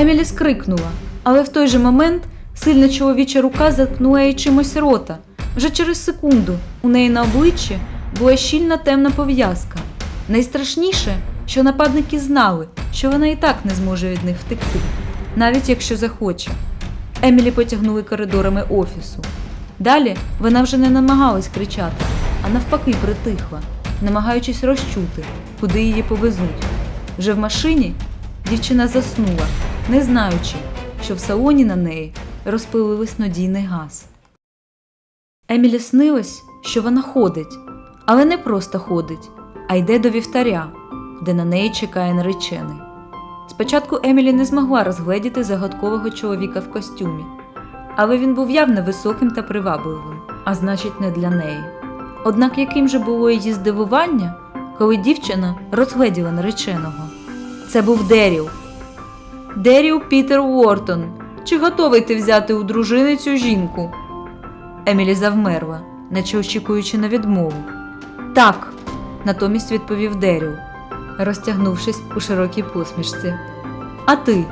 Емілі скрикнула, але в той же момент сильна чоловіча рука заткнула їй чимось рота. Вже через секунду у неї на обличчі була щільна темна пов'язка. Найстрашніше, що нападники знали, що вона і так не зможе від них втекти, навіть якщо захоче. Емілі потягнули коридорами офісу. Далі вона вже не намагалась кричати, а навпаки притихла, намагаючись розчути, куди її повезуть. Вже в машині дівчина заснула, не знаючи, що в салоні на неї розпилили снодійний газ. Емілі снилось, що вона ходить, але не просто ходить, а йде до вівтаря, де на неї чекає наречений. Спочатку Емілі не змогла розгледіти загадкового чоловіка в костюмі, але він був явно високим та привабливим, а значить, не для неї. Однак яким же було її здивування, коли дівчина розгледіла нареченого. Це був Деріл. Деріл Пітер Уортон. Чи готовий ти взяти у дружини цю жінку? Емілі завмерла, наче очікуючи на відмову. Так, натомість відповів Деріл, розтягнувшись у широкій посмішці. А ти,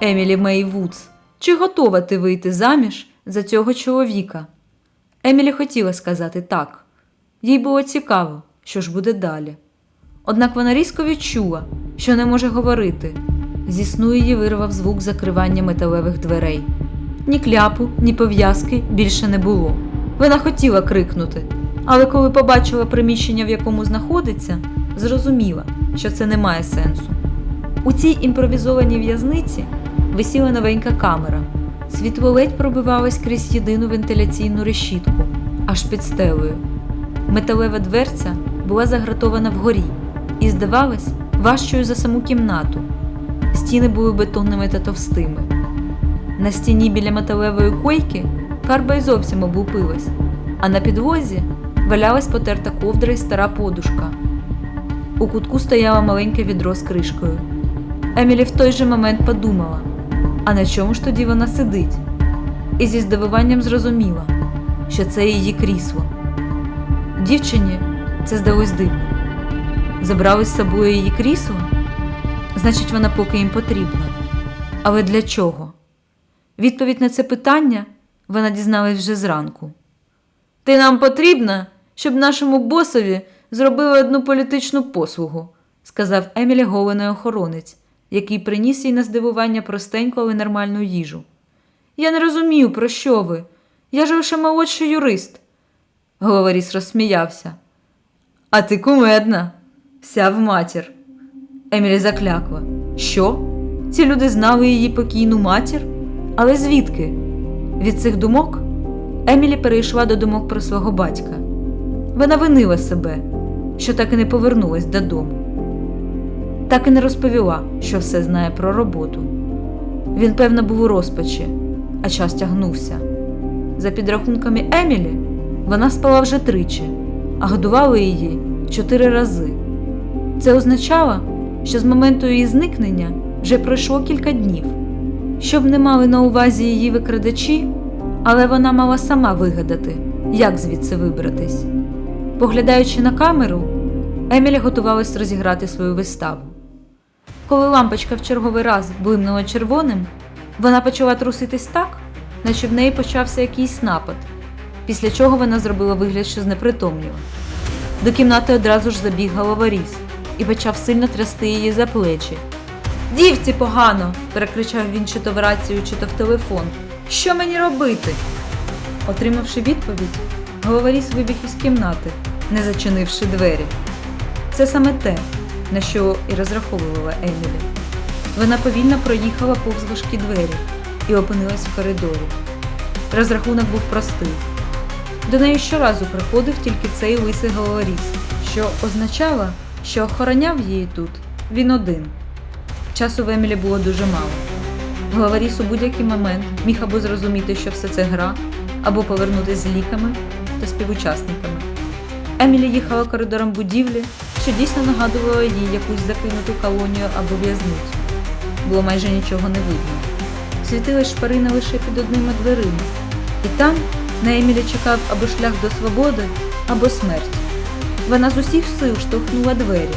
Емілі Мей Вудс, чи готова ти вийти заміж за цього чоловіка? Емілі хотіла сказати так. Їй було цікаво, що ж буде далі. Однак вона різко відчула, що не може говорити. Зі сну її вирвав звук закривання металевих дверей. Ні кляпу, ні пов'язки більше не було. Вона хотіла крикнути, але коли побачила приміщення, в якому знаходиться, зрозуміла, що це не має сенсу. У цій імпровізованій в'язниці висіла новенька камера. Світло ледь пробивалось крізь єдину вентиляційну решітку, аж під стелею. Металева дверця була загратована вгорі і, здавалось, важчою за саму кімнату. Стіни були бетонними та товстими. На стіні біля металевої койки фарба й зовсім облупилась, а на підлозі валялась потерта ковдра і стара подушка. У кутку стояло маленьке відро з кришкою. Емілі в той же момент подумала: а на чому ж тоді вона сидить? І зі здивуванням зрозуміла, що це її крісло. Дівчині це здалось дивно. Забрали з собою її крісло? Значить, вона поки їм потрібна. Але для чого? Відповідь на це питання вона дізналась вже зранку. Ти нам потрібна, щоб нашому босові зробили одну політичну послугу, сказав Емілі голений охоронець, який приніс їй на здивування простеньку, але нормальну їжу. Я не розумію, про що ви. Я ж лише молодший юрист. Головоріс розсміявся. А ти кумедна, вся в матір. Емілі заклякла. Що? Ці люди знали її покійну матір? Але звідки? Від цих думок Емілі перейшла до думок про свого батька. Вона винила себе, що так і не повернулась додому. Так і не розповіла, що все знає про роботу. Він, певно, був у розпачі, а час тягнувся. За підрахунками Емілі, вона спала вже тричі, а годували її чотири рази. Це означало, що з моменту її зникнення вже пройшло кілька днів. Щоб не мали на увазі її викрадачі, але вона мала сама вигадати, як звідси вибратись. Поглядаючи на камеру, Емілі готувалась розіграти свою виставу. Коли лампочка в черговий раз блимнула червоним, вона почала труситись так, наче в неї почався якийсь напад, після чого вона зробила вигляд, що знепритомніла. До кімнати одразу ж забіг головоріз і почав сильно трясти її за плечі. Дівці погано! перекричав він чи то в рацію, чи то в телефон. Що мені робити? Отримавши відповідь, головоріз вибіг із кімнати, не зачинивши двері. Це саме те, на що і розраховувала Емілі. Вона повільно проїхала повз важкі двері і опинилась в коридорі. Розрахунок був простий. До неї щоразу приходив тільки цей лисий головоріз, що означало, що охороняв її тут він один. Часу в Емілі було дуже мало. Головоріз у будь-який момент міг або зрозуміти, що все це гра, або повернутися з ліками та співучасниками. Емілі їхала коридором будівлі, що дійсно нагадувала їй якусь закинуту колонію або в'язницю. Було майже нічого не видно. Світили шпарини лише під одними дверима, і там на Емілі чекав або шлях до свободи, або смерть. Вона з усіх сил штовхнула двері,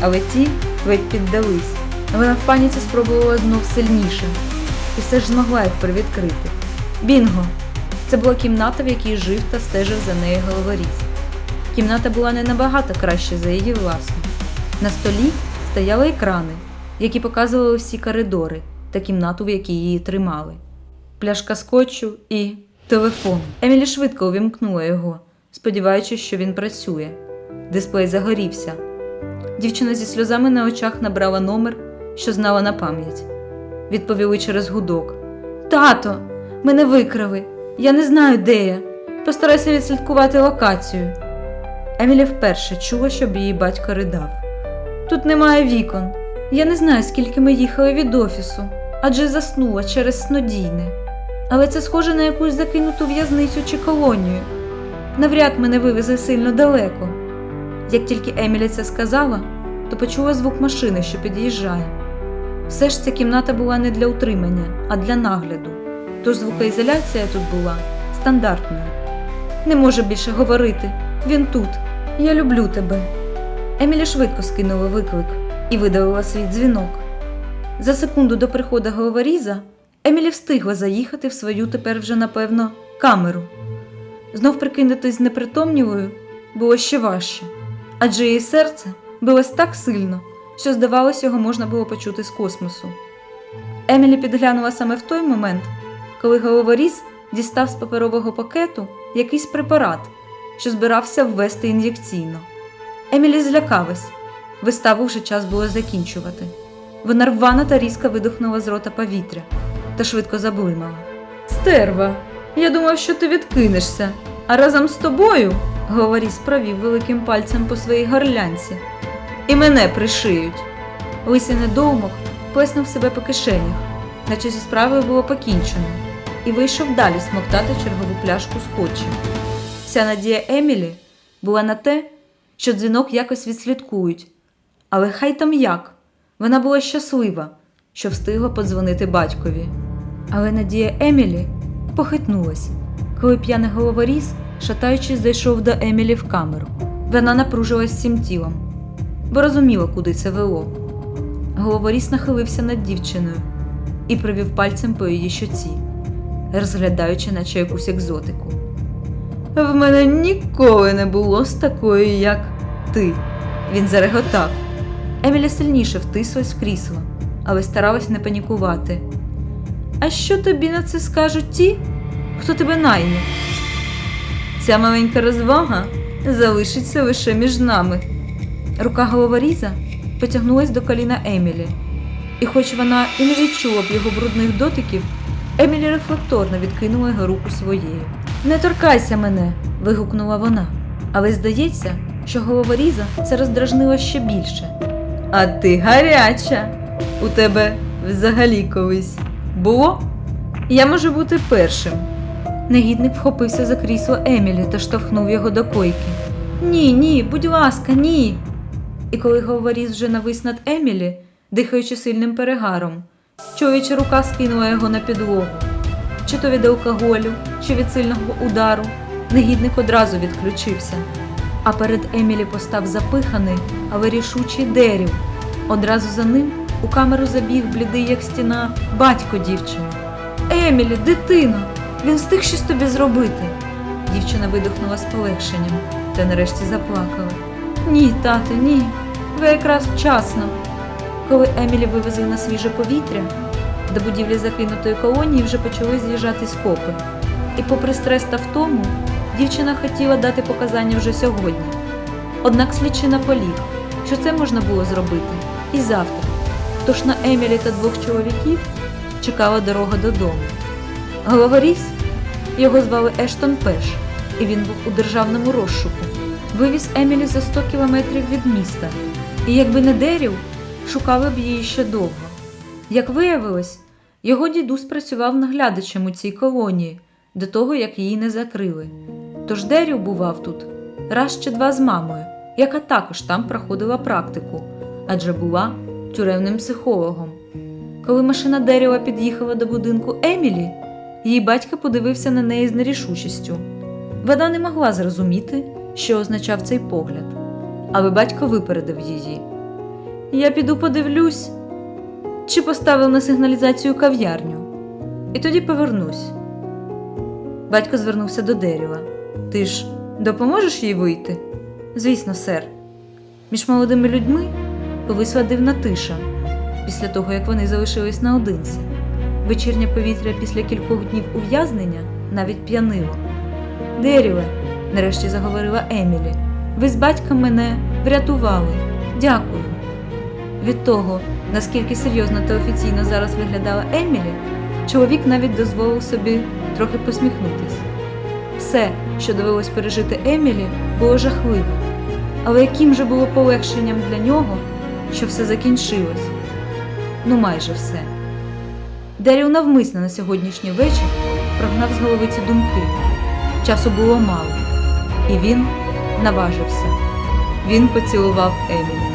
але ті ледь піддались, Вона в паніці спробувала знов сильніше і все ж змогла їх привідкрити. Бінго! Це була кімната, в якій жив та стежив за нею головоріз. Кімната була не набагато краще за її власну. На столі стояли екрани, які показували всі коридори та кімнату, в якій її тримали. Пляшка скотчу і телефон. Емілі швидко увімкнула його, сподіваючись, що він працює. Дисплей загорівся. Дівчина зі сльозами на очах набрала номер, що знала на пам'ять. Відповіли через гудок. Тато, мене викрали. Я не знаю, де я. Постарайся відслідкувати локацію. Емілі вперше чула, щоб її батько ридав. Тут немає вікон. Я не знаю, скільки ми їхали від офісу, адже заснула через снодійне. Але це схоже на якусь закинуту в'язницю чи колонію. Навряд мене вивезли сильно далеко. Як тільки Емілі це сказала, то почула звук машини, що під'їжджає. Все ж ця кімната була не для утримання, а для нагляду. Тож звукоізоляція тут була стандартною. Не може більше говорити. Він тут. Я люблю тебе. Емілі швидко скинула виклик і видалила свій дзвінок. За секунду до приходу головоріза Емілі встигла заїхати в свою тепер вже, напевно, камеру. Знов прикинутись непритомнілою було ще важче, адже її серце билось так сильно, що, здавалось, його можна було почути з космосу. Емілі підглянула саме в той момент, коли головоріз дістав з паперового пакету якийсь препарат, що збирався ввести ін'єкційно. Емілі злякалась. Виставу вже час було закінчувати. Вона рвано та різко видихнула з рота повітря та швидко заблимала. Стерва, я думав, що ти відкинешся, а разом з тобою, говоріс провів великим пальцем по своїй горлянці. І мене пришиють. Лисий недоумок плеснув себе по кишенях, наче зі справою було покінчено, і вийшов далі смоктати чергову пляшку скотчем. Вся надія Емілі була на те, що дзвінок якось відслідкують. Але хай там як. Вона була щаслива, що встигла подзвонити батькові. Але надія Емілі похитнулась, коли п'яний головоріз, шатаючись, зайшов до Емілі в камеру. Вона напружилась всім тілом, бо розуміла, куди це вело. Головоріз нахилився над дівчиною і провів пальцем по її щоці, розглядаючи, наче якусь екзотику. В мене ніколи не було з такою, як ти. Він зареготав. Емілі сильніше втислась в крісло, але старалась не панікувати. А що тобі на це скажуть ті, хто тебе найняв? Ця маленька розвага залишиться лише між нами. Рука головоріза потягнулась до коліна Емілі, і хоч вона і не відчула б його брудних дотиків, Емілі рефлекторно відкинула його руку своєю. Не торкайся мене. вигукнула вона. Але здається, що головоріза це роздражнило ще більше. А ти гаряча. У тебе взагалі колись було? Я можу бути першим. Негідник вхопився за крісло Емілі та штовхнув його до койки. Ні, ні, будь ласка, ні. І коли говоріз вже навис над Емілі, дихаючи сильним перегаром, чоловіча рука скинула його на підлогу. Чи то від алкоголю, чи від сильного удару, негідник одразу відключився. А перед Емілі постав запиханий, але рішучий Дерів. Одразу за ним у камеру забіг блідий, як стіна, батько дівчини. Емілі, дитино, він встиг щось тобі зробити. Дівчина видихнула з полегшенням та нарешті заплакала. Ні, тато, ні. Ви якраз вчасно. Коли Емілі вивезли на свіже повітря, до будівлі закинутої колонії вже почали з'їжджатись копи. І попри стрес та втому, дівчина хотіла дати показання вже сьогодні. Однак слідчий наполіг, що це можна було зробити і завтра. Тож на Емілі та двох чоловіків чекала дорога додому. Головоріз його звали Ештон Пеш, і він був у державному розшуку. Вивіз Емілі за 100 кілометрів від міста, і якби не Дерів, шукали б її ще довго. Як виявилось, його дідусь працював наглядачем у цій колонії до того, як її не закрили. Тож Дерів бував тут раз чи два з мамою, яка також там проходила практику, адже була тюремним психологом. Коли машина Деріва під'їхала до будинку Емілі, її батько подивився на неї з нерішучістю. Вона не могла зрозуміти, що означав цей погляд, але батько випередив її. Я піду подивлюсь, чи поставив на сигналізацію кав'ярню. І тоді повернусь. Батько звернувся до Деріла. Ти ж допоможеш їй вийти? Звісно, сер. Між молодими людьми повисла дивна тиша після того, як вони залишились наодинці. Вечірнє повітря після кількох днів ув'язнення навіть п'янило. Деріле, нарешті заговорила Емілі, ви з батьком мене врятували. Дякую. Від того, наскільки серйозно та офіційно зараз виглядала Емілі, чоловік навіть дозволив собі трохи посміхнутись. Все, що довелось пережити Емілі, було жахливо. Але яким же було полегшенням для нього, що все закінчилось? Ну, майже все. Деріл навмисно на сьогоднішній вечір прогнав з голови ці думки. Часу було мало, і він наважився. Він поцілував Емілі.